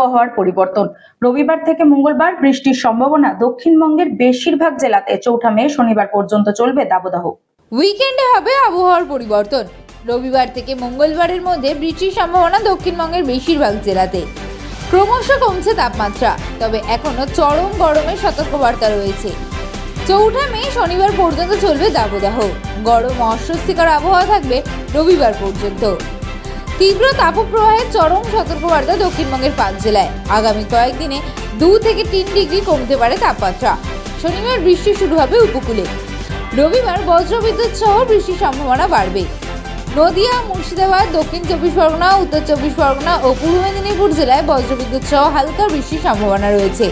আবহাওয়ার পরিবর্তন। রবিবার থেকে মঙ্গলবার বৃষ্টির সম্ভাবনা দক্ষিণবঙ্গের বেশিরভাগ জেলাতে চৌঠা মে শনিবার পর্যন্ত চলবে দাবদাহ। উইকেন্ডে হবে আবহাওয়ার পরিবর্তন। রবিবার থেকে মঙ্গলবারের মধ্যে বৃষ্টির সম্ভাবনা দক্ষিণবঙ্গের বেশিরভাগ জেলাতে। ক্রমশ কমছে তাপমাত্রা, তবে এখনও চরম গরমের সতর্কবার্তা রয়েছে। চৌঠা মে শনিবার পর্যন্ত চলবে দাবদাহ। গরম অস্বস্তিকর আবহাওয়া থাকবে রবিবার পর্যন্ত। তীব্র তাপপ্রবাহের চরম সতর্কবার্তা দক্ষিণবঙ্গের পাঁচ জেলায়। আগামী কয়েকদিনে দু থেকে তিন ডিগ্রি কমতে পারে তাপমাত্রা। শনিবার বৃষ্টি শুরু হবে উপকূলে। রবিবার বজ্রবিদ্যুৎ সহ বৃষ্টির সম্ভাবনা বাড়বে। নদিয়া, মুর্শিদাবাদ, দক্ষিণ চব্বিশ পরগনা, উত্তর চব্বিশ পরগনা ও পূর্ব মেদিনীপুর জেলায় বজ্রবিদ্যুৎ সহ হালকা বৃষ্টির সম্ভাবনা রয়েছে।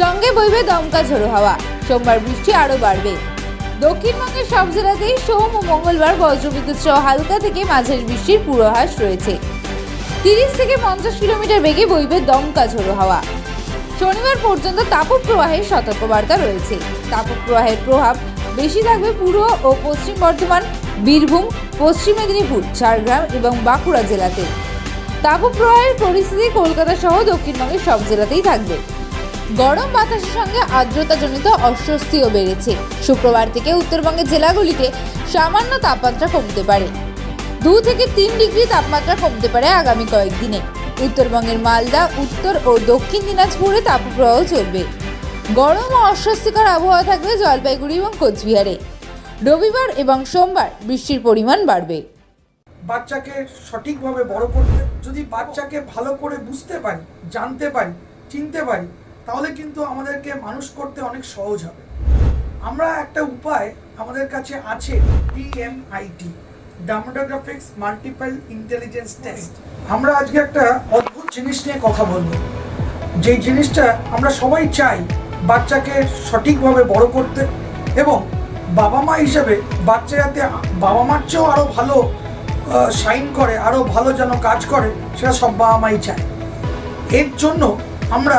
সঙ্গে বইবে দমকা ঝোড়ো হাওয়া। সোমবার বৃষ্টি আরও বাড়বে। দক্ষিণবঙ্গের সব জেলাতেই সোম ও মঙ্গলবার বজ্রবিদ্যুৎ সহ হালকা থেকে মাঝারি বৃষ্টির পূর্বাভাস রয়েছে। তিরিশ থেকে পঞ্চাশ কিলোমিটার বেগে বইবে দমকা ঝোড়ো হাওয়া। শনিবার পর্যন্ত তাপপ্রবাহের সতর্কবার্তা রয়েছে। তাপপ্রবাহের প্রভাব বেশি থাকবে পূর্ব ও পশ্চিম বর্ধমান, বীরভূম, পশ্চিম মেদিনীপুর, ঝাড়গ্রাম এবং বাঁকুড়া জেলাতে। তাপপ্রবাহের পরিস্থিতি কলকাতা সহ দক্ষিণবঙ্গের সব জেলাতেই থাকবে। গরম বাতাসের সঙ্গে আর্দ্রতাজনিত অস্বস্তিও বেড়েছে। শুক্রবার থেকে উত্তরবঙ্গের জেলাগুলিতে সামান্য তাপমাত্রা কমতে পারে। দু থেকে তিন ডিগ্রি তাপমাত্রা কমতে পারে আগামী কয়েকদিনে। উত্তরবঙ্গের মালদা, উত্তর ও দক্ষিণ দিনাজপুরে তাপপ্রবাহ চলবে। গরম ও অস্বস্তিকর আবহাওয়া থাকবে জলপাইগুড়ি এবং কোচবিহারে। রবিবার এবং সোমবার বৃষ্টির পরিমাণ বাড়বে। বাচ্চাকে সঠিকভাবে বড় করতে যদি বাচ্চাকে ভালো করে বুঝতে পারি, জানতে পারি, চিনতে পারি তাহলে কিন্তু আমাদেরকে মানুষ করতে অনেক সহজ হবে। আমরা একটা উপায় আমাদের কাছে আছে DMIT dermatoglyphics multiple intelligence test আমরা আজকে একটা অদ্ভুত জিনিস নিয়ে কথা বলব। যেই জিনিসটা আমরা সবাই চাই বাচ্চাকে সঠিকভাবে বড় করতে এবং বাবা মা হিসেবে বাচ্চা যাতে বাবা মার চেয়েও আরও ভালো সাইন করে আরও ভালো যেন কাজ করে, সেটা সব বাবা মাই চায়। এর জন্য আমরা